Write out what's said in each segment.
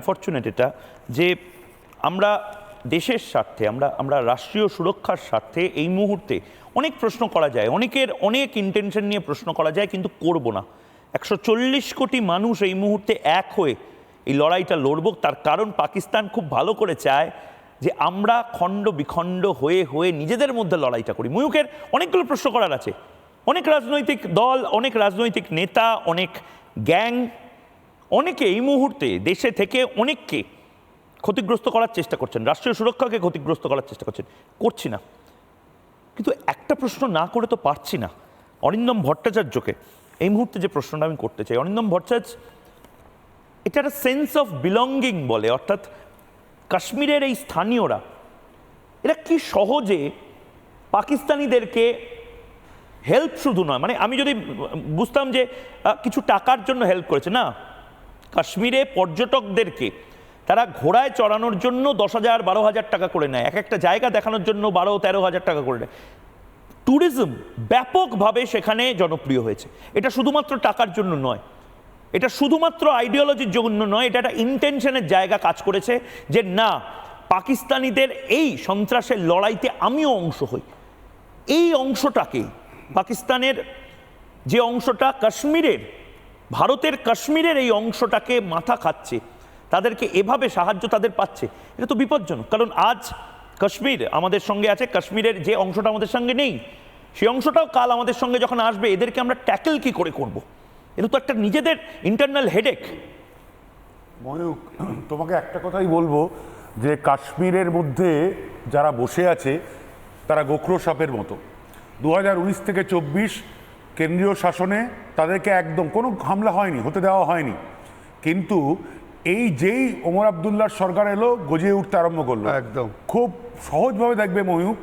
Unfortunate এটা যে আমরা দেশের স্বার্থে, আমরা আমরা রাষ্ট্রীয় সুরক্ষার স্বার্থে এই মুহূর্তে অনেক প্রশ্ন করা যায়, অনেকের অনেক ইন্টেনশন নিয়ে প্রশ্ন করা যায়, কিন্তু করব না। একশো চল্লিশ কোটি মানুষ এই মুহূর্তে এক হয়ে এই লড়াইটা লড়ব, তার কারণ পাকিস্তান খুব ভালো করে চায় যে আমরা খণ্ড বিখণ্ড হয়ে হয়ে নিজেদের মধ্যে লড়াইটা করি। ময়ূকের অনেকগুলো প্রশ্ন করার আছে। অনেক রাজনৈতিক দল, অনেক রাজনৈতিক নেতা, অনেক গ্যাং অনেকে এই মুহূর্তে দেশে থেকে অনেককে ক্ষতিগ্রস্ত করার চেষ্টা করছেন, রাষ্ট্রীয় সুরক্ষাকে ক্ষতিগ্রস্ত করার চেষ্টা করছেন। করছি না। কিন্তু একটা প্রশ্ন না করে তো পারছি না। অরিন্দম ভট্টাচার্যকে এই মুহূর্তে যে প্রশ্নটা আমি করতে চাই, অরিন্দম ভট্টাচার্য, এটা একটা সেন্স অফ বিলঙ্গিং বলে, অর্থাৎ কাশ্মীরের এই স্থানীয়রা, এরা কি সহজে পাকিস্তানিদেরকে হেল্প শুধু নয় মানে আমি যদি বুঝতাম যে কিছু টাকার জন্য হেল্প করেছে, না। কাশ্মীরে পর্যটকদেরকে তারা ঘোড়ায় চড়ানোর জন্য দশ হাজার, বারো হাজার টাকা করে নেয়। এক একটা জায়গা দেখানোর জন্য বারো, তেরো হাজার টাকা করে নেয়। ট্যুরিজম ব্যাপকভাবে সেখানে জনপ্রিয় হয়েছে। এটা শুধুমাত্র টাকার জন্য নয়। এটা শুধুমাত্র আইডিওলজির জন্য নয়, এটা একটা ইন্টেনশনের জায়গা কাজ করেছে যে না, পাকিস্তানিদের এই সন্ত্রাসের লড়াইতে আমিও অংশ হই। এই অংশটাকে পাকিস্তানের যে অংশটা, কাশ্মীরের ভারতের কাশ্মীরের এই অংশটাকে মাথা খাচ্ছে। তাদেরকে এভাবে সাহায্য তাদের পাচ্ছে। এটা তো বিপজ্জনক। কারণ আজ কাশ্মীর আমাদের সঙ্গে আছে, কাশ্মীরের যে অংশটা আমাদের সঙ্গে নেই, সেই অংশটাও কাল আমাদের সঙ্গে যখন আসবে, এদেরকে আমরা ট্যাকেল কি করে করব। এটা তো একটা নিজেদের ইন্টারনাল হেডেক ময়ূক তোমাকে একটা কথাই বলব, যে কাশ্মীরের মধ্যে যারা বসে আছে, তারা গোখরো সাপের মতো। দু হাজার উনিশ থেকে চব্বিশ কেন্দ্রীয় শাসনে তাদেরকে একদম কোনো হামলা হয়নি হতে দেওয়া হয়নি। কিন্তু এই যেই ওমর আবদুল্লার সরকার এলো গজিয়ে উঠতে আরম্ভ করল। একদম। খুব সহজভাবে দেখবে ময়ূর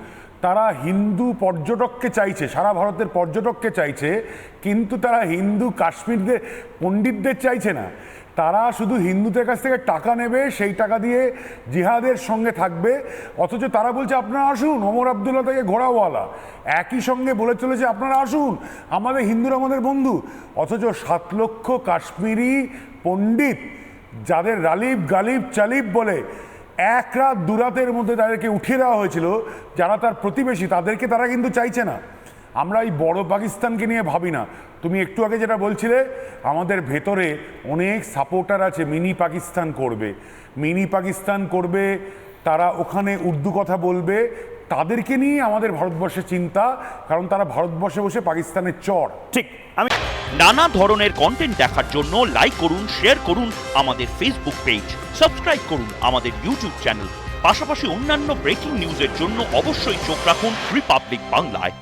তারা হিন্দু পর্যটককে চাইছে সারা ভারতের পর্যটককে চাইছে কিন্তু তারা হিন্দু কাশ্মীরদের পণ্ডিতদের চাইছে না। তারা শুধু হিন্দুদের কাছ থেকে টাকা নেবে, সেই টাকা দিয়ে জিহাদের সঙ্গে থাকবে। অথচ তারা বলছে, আপনারা আসুন, ওমর আবদুল্লাহ থেকে ঘোড়াওয়ালা। একই সঙ্গে বলে চলেছে আপনারা আসুন, আমাদের হিন্দুরা আমাদের বন্ধু। অথচ সাত লক্ষ কাশ্মীরি পণ্ডিত, যাদের রালিব, গালিব, চালিব বলে এক রাত দুরাতের মধ্যে তাদেরকে উঠিয়ে দেওয়া হয়েছিল, যারা তার প্রতিবেশী, তাদেরকে তারা কিন্তু চাইছে না। আমরা এই বড় পাকিস্তানকে নিয়ে ভাবি না। তুমি একটু আগে যেটা বলছিলে, আমাদের ভেতরে অনেক সাপোর্টার আছে, মিনি পাকিস্তান করবে। মিনি পাকিস্তান করবে, তারা ওখানে উর্দু কথা বলবে। তাদেরকে নিয়ে আমাদের ভারতবর্ষে চিন্তা, কারণ তারা ভারতবর্ষে বসে পাকিস্তানের চর। ঠিক, আমি নানা ধরনের কন্টেন্ট দেখার জন্য লাইক করুন শেয়ার করুন আমাদের ফেসবুক পেজ সাবস্ক্রাইব করুন আমাদের ইউটিউব চ্যানেল পাশাপাশি অন্যান্য ব্রেকিং নিউজের জন্য অবশ্যই চোখ রাখুন রিপাবলিক বাংলায়